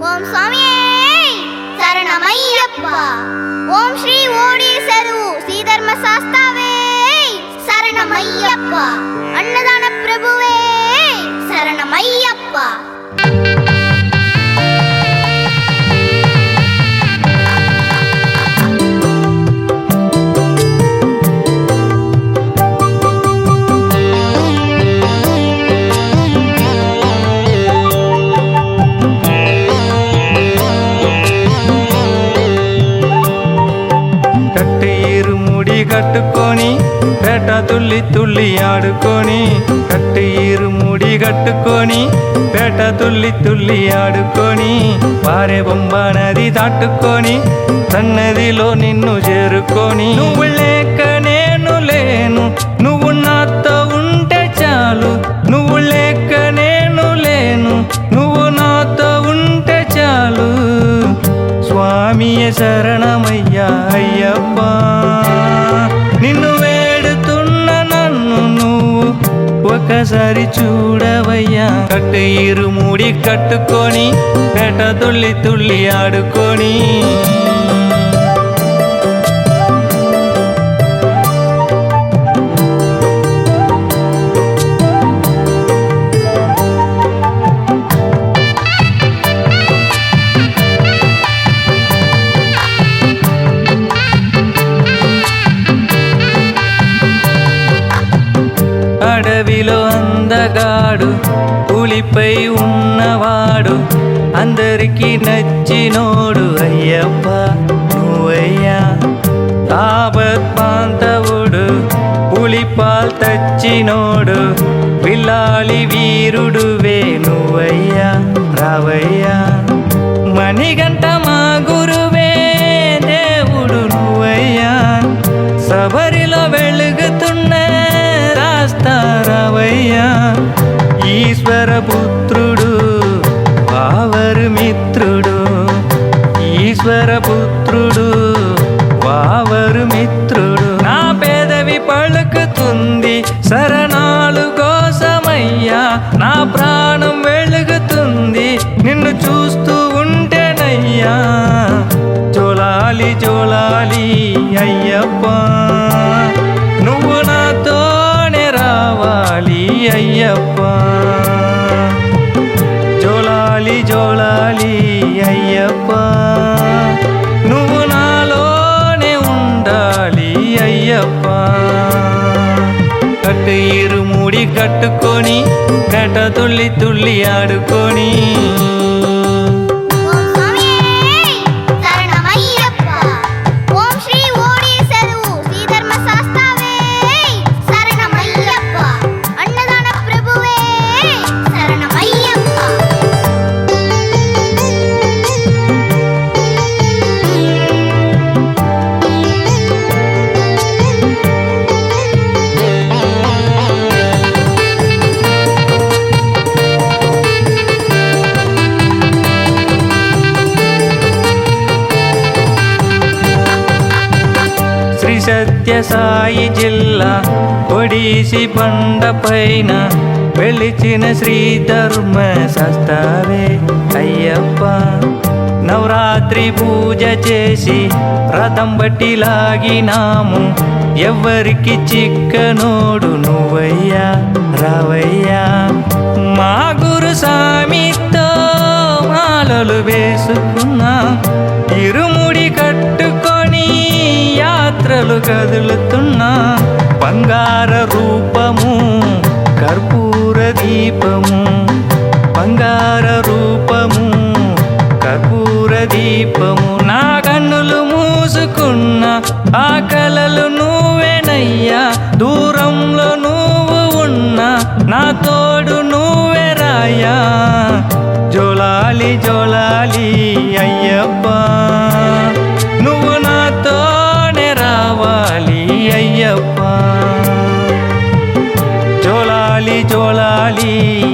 ஓம் சுவாமியே! சரணமையப்பா! ஓம் ஸ்ரீ ஓடி சருவு ஸ்ரீதர்ம சாஸ்தாவே சரணமையப்பா! அன்னதான பிரபுவே சரணமையப்பா! కట్టి ఇరుముడి కట్టుకొని పేట తుల్లి తుల్లి ఆడుకొని కట్టి ఇరుముడి కట్టుకొని పేట తుల్లి తుల్లి ఆడుకొని పారే బొమ్మ నది దాటుకొని సన్నదిలో నిన్ను చేరుకొని. నువ్వు స్వామియ శరణమయ్యా అయ్యప్ప. నిన్ను వేడుతున్న నన్ను నువ్వు ఒకసారి చూడవయ్యా. కట్టు ఇరుముడి కట్టుకొని పేట తుల్లి తుల్లి ఆడుకొని. అడవిలో అందగాడు పులిపై ఉన్నవాడు అందరికీ నచ్చినోడు అయ్యప్ప నువ్వయ్యా. తాపత్పాంతవుడు పులిపాల్ తచ్చినోడు పిల్లాలి వీరుడువే నువ్వయ్యా రావయ్యా. మణిగంట ఈశ్వర పుత్రుడు వావరు మిత్రుడు ఈశ్వర పుత్రుడు వావరు మిత్రుడు నా పేదవి పలుకుతుంది శరణాలు కోసమయ్యా. నా ప్రాణం వెలుగుతుంది నిన్ను చూస్తూ ఉంటేనయ్యా. జోలాలి జోలాలి అయ్యప్ప. నువ్వు నాతోనే రావాలి అయ్యప్ప. అయ్యప్ప కట్టు ఇరుముడి కట్టుకొని కట తుల్లి తుల్లి ఆడుకొని ఓం సత్యసాయి సత్య సాయి జిల్లా ఒడిసి బండ పైన వెలిచిన శ్రీ ధర్మ శాస్త్రావే అయ్యప్ప నవరాత్రి పూజ చేసి రథం బట్టి లాగినాము. ఎవరికి చిక్కనోడు నువ్వయ్యా రావయ్యా. మా గురు బంగార రూపము కర్పూర దీపము. బంగార రూపము కర్పూర దీపము. నా కన్నులు మూసుకున్న ఆ కలలు నువ్వేనయ్యా. దూరంలో నువ్వు ఉన్న నా తోడు నువ్వే రాయా జోలాలి జోలాలి అయ్యప్పా. నువ్వు నాతోనే రావాలి అయ్యప్పా. ¡Gracias!